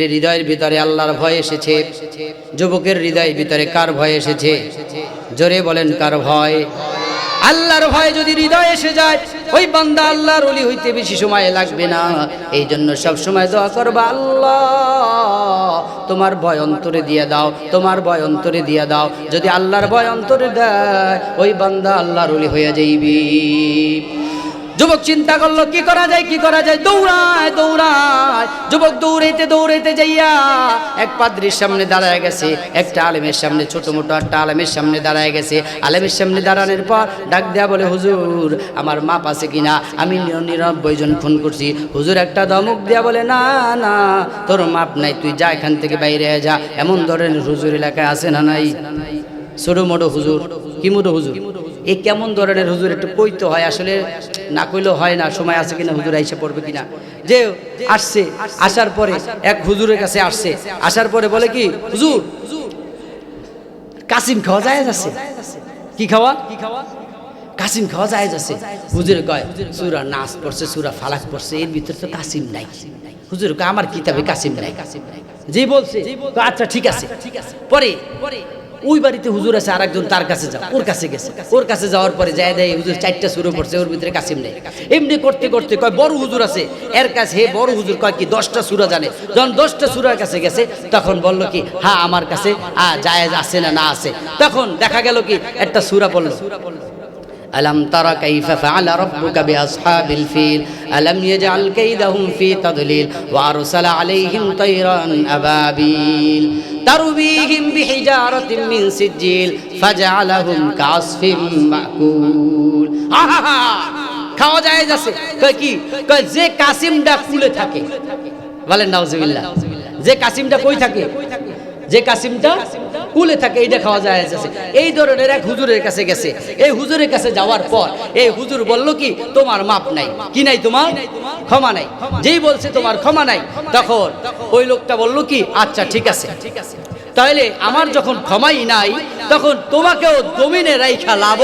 হৃদয়ের ভিতরে আল্লাহর ভয় এসেছে। যুবকের হৃদয়ের ভিতরে কার ভয় এসেছে? জোরে বলেন, কার ভয়? আল্লাহর ভয় যদি হৃদয় এসে যায়, ওই বান্দা আল্লাহর অলি হইতে বেশি সময় লাগবে না। এই জন্য সব সময় দোয়া করবা, আল্লাহ, তোমার ভয় অন্তরে দিয়ে দাও, তোমার ভয় অন্তরে দিয়ে দাও। যদি আল্লাহর ভয় অন্তরে দেয়, ওই বান্দা আল্লাহর অলি হইয়া যাইবি। যুবক চিন্তা করল, কি করা যায়, কি করা যায়? দৌড়ায় দৌড়ায়। যুবক দৌড়াইতে দৌড়াইতে যাইয়া এক পাদ্রির সামনে দাঁড়ায় গেছে। একটা আলেমের সামনে, ছোট মোটো একটা আলেমের সামনে দাঁড়ায় গেছে। আলেমের সামনে দাঁড়ানোর পর ডাক দেয়া বলে, হুজুর, আমার মাপ আছে কিনা? আমি নির- নিরানব্বই জন ফোন করছি। হুজুর একটা দমক দেয়া বলে, না না, তোর মাপ নাই, তুই যা এখান থেকে বাইরে যা। এমন ধরনের হুজুর এলাকায় আছে না নাই? ছোটো মোটো হুজুর, কি মোটো হুজুর? এ কেমন ধরনের হুজুর একটু কইতে হয়? আসলে না কইলেও হয় না, সময় আছে কিনা হুজুর আইসে পড়বে কিনা? যে আসছে, আসার পরে এক হুজুরের কাছে আসছে, আসার পরে বলে কি, হুজুর, কাসিম খাওয়া যায় যাচ্ছে কি খাওয়া? কি খাওয়া কাসিম খাওয়া যায় যাচ্ছে হুজুর কয়, সুরা নাচ পড়ছে, সুরা ফালাক পড়ছে, এর ভিতরে তো কাসিম নাই। হুজুর আমার কিতাবে কাসিম নাই। কাসিম নাই যে বলছে আচ্ছা ঠিক আছে। পরে পরে ওই বাড়িতে হুজুর আছে আর একজন তার কাছে যাও। ওর কাছে গেছে। ওর কাছে যাওয়ার পরে যায় দেয়, হুজুর চারটা শুরু পড়ছে, ওর ভিতরে কাসিম নেই। এমনি করতে করতে কয়, বড় হুজুর আছে, এর কাছে হে বড় হুজুর, কয় কি দশটা সুরা জানে? যখন দশটা সুরার কাছে গেছে, তখন বলল কি হ্যাঁ আমার কাছে, আ, জায়েজ আছে না না আছে? তখন দেখা গেল কি, একটা সুরা পড়ল। ألم تر كيف فعل ربك بأصحاب الفيل ألم يجعل كيدهم في تضليل وأرسل عليهم طيرا أبابيل ترميهم بحجارة من سجيل فجعلهم كعصف مأكول আহা! খাওয়া যায় যাচ্ছে কয় কি কয় যে কাসিমটা কুলে থাকে বলেন নাউজুবিল্লাহ যে কাসিমটা কই থাকে যে কাসিমটা কুলে থাকে, এইটা খাওয়া যায় যাচ্ছে এই ধরনের এক হুজুরের কাছে গেছে। এই হুজুরের কাছে যাওয়ার পর এই হুজুর বলল কি, তোমার মাপ নাই। কি নাই তোমার? ক্ষমা নাই। যেই বলছে, তোমার ক্ষমা নাই। তখন ওই লোকটা বলল কি আচ্ছা ঠিক আছে। তাহলে আমার যখন ক্ষমাই নাই, তখন তোমাকেও জমিনে রাইখা লাভ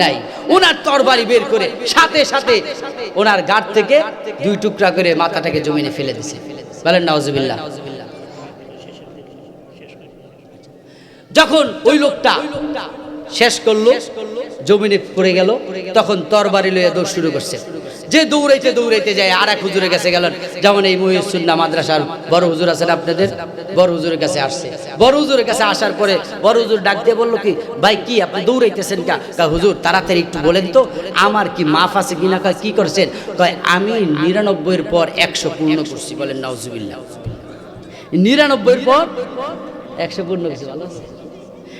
নাই। ওনার তরবারি বের করে সাথে সাথে ওনার গাড় থেকে দুই টুকরা করে মাথাটাকে জমিনে ফেলে দিছে। বলেন, নাউজুবিল্লাহ। যখন ওই লোকটা শেষ করল, জমিনে পড়ে গেল, তখন তরবারি লইয়া দৌড় শুরু করছে। যে দৌড়াইতে দৌড়াইতে যায়, আর এক হুজুরের কাছে গেলেন যেমন এই মহিউসুন্না মাদ্রাসার বড় হুজুর আছেন আপনাদের? বড় হুজুরের কাছে আসছে। বড় হুজুরের কাছে আসার পরে বড় হুজুর ডাক দিয়ে বলল কি, ভাই, কি আপনি দৌড়াইতেছেন কা? কা, হুজুর, তাড়াতাড়ি একটু বলেন তো, আমার কি মাফ আছে কিনা? কি করছেন? কয়, আমি নিরানব্বইয়ের পর একশো পূর্ণ করছি। বলেন, নাউজুবিল্লাহ। নিরানব্বইয়ের পর একশো পূর্ণ করছি, ভালো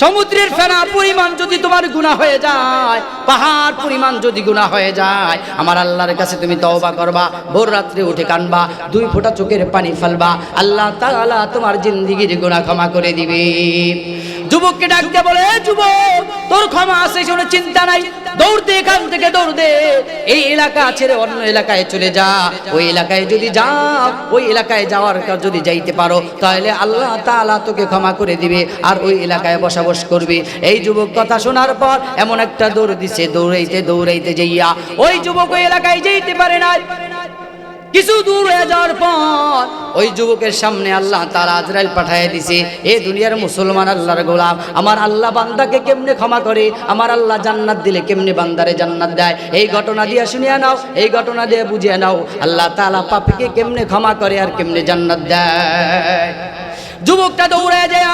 সমুদ্রের ফেরা পরিমাণ যদি তোমার গুণা হয়ে যায়, পাহাড় পরিমাণ যদি গুণা হয়ে যায়, আমার আল্লাহর কাছে তুমি তওবা করবা, ভোর রাত্রে উঠে কানবা, দুই ফোঁটা চোখের পানি ফেলবা, আল্লাহ তাআলা তোমার জিন্দিগির গুণা ক্ষমা করে দিবে। যুবককে ডাকতে বলে, "এ যুবক, তোর ক্ষমা আছে, কোনো চিন্তা নাই। দৌড়তে এখান থেকে দৌড়দে এই এলাকা ছেড়ে অন্য এলাকায় চলে যা। ওই এলাকায় যদি যাও ওই এলাকায় যাওয়ার যদি যাইতে পারো, তাহলে আল্লাহ তাআলা তোকে ক্ষমা করে দিবে আর ওই এলাকায় বসবাস করবে। এই যুবক কথা শোনার পর এমন একটা দৌড় দিছে, দৌড়াইতে দৌড়াইতে যাইয়া। ওই যুবক ওই এলাকায় যেতে পারে না কিছু দূর হয়ে যাওয়ার পর ওই যুবকের সামনে আল্লাহ তার আজরাইল পাঠায় দিছে, এ দুনিয়ার মুসলমান আল্লাহর গোলাম, আমার আল্লাহ বান্দাকে কেমনে ক্ষমা করে? আমার আল্লাহ জান্নাত দিলে কেমনে বান্দারে জান্নাত দেয়? এই ঘটনা দিয়ে শুনিয়ে নাও, এই ঘটনা দিয়ে বুঝিয়ে নাও, আল্লাহ তালা পাপীকে কেমনে ক্ষমা করে আর কেমনে জান্নাত দেয়? যুবকটা দৌড়ে যায়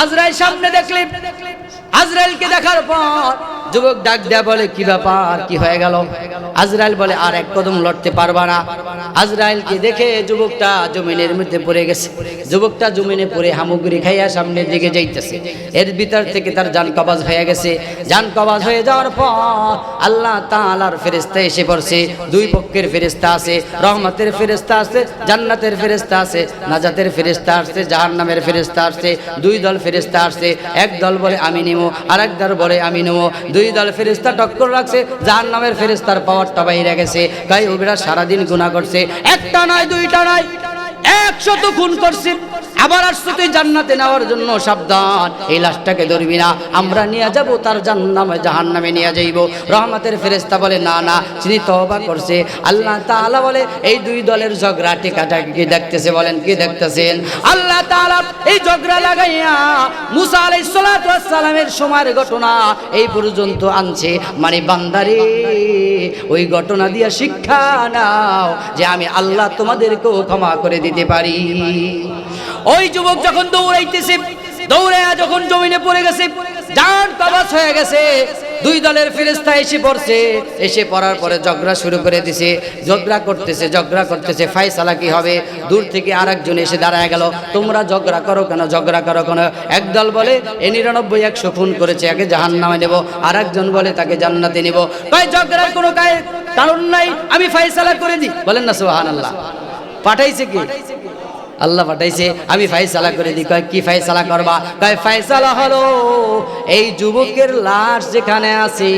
আজরাইল সামনে দেখলে, আজরাইলকে দেখার পর যুবক ডাক দেয়া বলে, কি ব্যাপার? কি হয়ে গেল? আজরাইল বলে, আর এক কদম লড়তে পারবা না। আজরাইলকে দেখে যুবকটা জমিনের মধ্যে পড়ে গেছে। যুবকটা জমিনে পড়ে হামুগুড়ি খাইয়া সামনের দিকে যাইতেছে। এর ভিতর থেকে তার জান কবাজ হয়ে গেছে। জান কবাজ হয়ে যাওয়ার পর আল্লাহ তাআলার ফেরেশতা এসে পড়ছে। দুই পক্ষের ফেরেশতা আছে, রহমতের ফেরেশতা আছে, জান্নাতের ফেরেশতা আছে, নাজাতের ফেরেশতা আসছে, জাহান্নামের ফেরেশতা আসছে, দুই দল ফেরেশতা আসছে। এক দল বলে, আমি নেব আর এক দল বলে, আমি নেব দুই দুই দল ফেরিস্তা টক্কর রাখছে যার নামের ফেরিস্তার পাওয়ারটা বাইরে গেছে। তাই ওরা সারাদিন গুণা করছে। একটা নয়, দুইটা নয় তো খুন করছে। আবার আসছো তুই জান্নাতে নেওয়ার জন্য সাবধান। এই লাশটাকে ধরবি না। আমরা নিয়ে যাব, তার জান্নামে জাহান নামে নিয়ে যাইব। রহমতের ফেরেস্তা বলে, না না তিনি তওবা করছে, আল্লাহ তাআলা বলে, এই দুই দলের ঝগড়া টেকাটা কি দেখতেছে বলেন, কি দেখতেছেন? আল্লাহ তাআলা এই ঝগড়া লাগাইয়া মুসা সালাতু সালামের সময়ের ঘটনা এই পর্যন্ত আনছে। মানে বান্দারে, ওই ঘটনা দিয়া শিক্ষা নাও যে আমি আল্লাহ তোমাদেরকেও ক্ষমা করে দিতে পারি। ওই যুবক যখন দৌড়াইতেছে দৌড়ে যখন জমিনে পড়ে গেছে, জান কবাস হয়ে গেছে। দুই দলের ফেরেস্তা এসে পড়ছে। এসে পড়ার পরে ঝগড়া শুরু করে দিছে। ঝগড়া করতেছে ঝগড়া করতেছে। ফাইসালা কি হবে? দূর থেকে আরেকজন এসে দাঁড়ায় গেল। তোমরা ঝগড়া করো কেন? ঝগড়া করো কেন? একদল বলে, এ নিরানব্বই একশো খুন করেছে, একে জাহান নামে নেব। আর একজন বলে, তাকে জান্নাতে নেব। কয়, ঝগড়ার কোনো কারণ নাই। আমি ফাইসালা করে দিই। বলেন না সোহান আল্লাহ পাঠাইছে কি? আল্লাহ পাঠাইছে, আমি ফাইসালা করে দিই। কয়, কি ফাইসালা করবা? কয় ফাইসালা হলো এই যুবকের লাশ যেখানে আছে,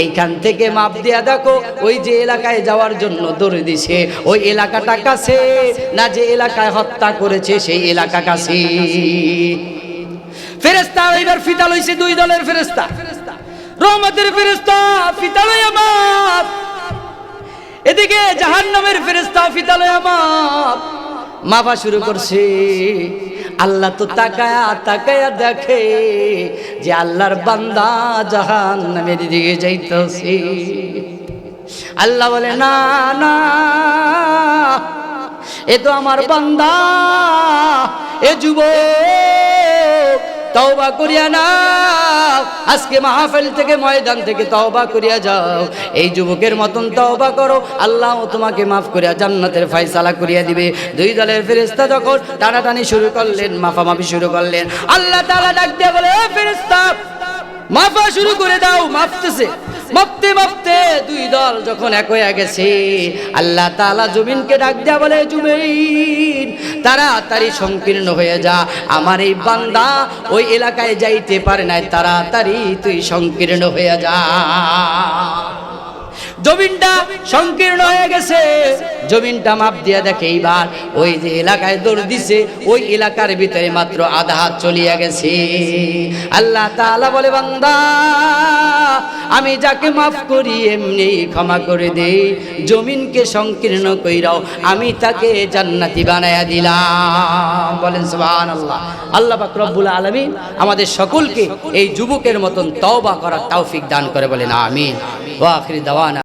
এইখান থেকে মাপ দিয়া দেখো, ওই যে এলাকায় যাওয়ার জন্য দৌড়ে দিছে। ওই এলাকাটা কাছে, না যে এলাকায় হত্যা করেছে, সেই এলাকা কাছে। ফেরেস্তা এবার ফিতা লইছে, দুই দলের ফেরেস্তা রহমতের ফেরেস্তা ফিতা লই আমার এদিকে জাহান্নামের ফেরেস্তা ফিতা লই আমার মাপা শুরু করছে। আল্লাহ তো তাকায়া তাকায়া দেখে যে আল্লাহর বান্দা জাহান নামের দিকে যাইতেছে। আল্লাহ বলে না না এ তো আমার বান্দা এ যুবক তওবা করিয়া নাও। আজকে মাহফিল থেকে ময়দান থেকে তওবা করিয়া যাও। এই যুবকের মতন তওবা করো। আল্লাহ তোমাকে মাফ করিয়া জান্নাতের ফয়সালা করিয়া দিবে। দুই দলের ফেরেশতা যখন টানাটানি শুরু করলেন, মাফামাফি শুরু করলেন, আল্লাহ তাআলা ডাক দিয়ে বলে ফেরেশতা, মাফা শুরু করে দাও মাপতেছে মাপতে মাপতে দুই দল যখন এক হয়ে গেছে, আল্লাহ তাআলা জুবিনকে ডাক দেয়া বলে জুবিন তাড়াতাড়ি সংকীর্ণ হয়ে যা। আমার এই বান্দা ওই এলাকায় যাইতে পারে নাই। তাড়াতাড়ি তুই সংকীর্ণ হয়ে যা। জমিনটা সংকীর্ণ হয়ে গেছে। জমিনটা মাপ দিয়া দেখে এইবার ওই যে এলাকায় দৌড় দিছে, ওই এলাকার ভিতরে মাত্র আধা হাত চলিয়া গেছে। আল্লাহ তাআলা বলে, বান্দা, আমি যাকে মাফ করি এমনি ক্ষমা করে দেই, জমিনকে সংকীর্ণ কইরাও আমি তাকে জান্নাতি বানায়া দিলাম। বলেন, সুবহানাল্লাহ। আল্লাহ পাক রব্বুল আলামিন আমাদের সকলকে এই যুবকের মতন তওবা করার তৌফিক দান করে বলেন, আমিন। ওয়া আখির দাওয়ানা।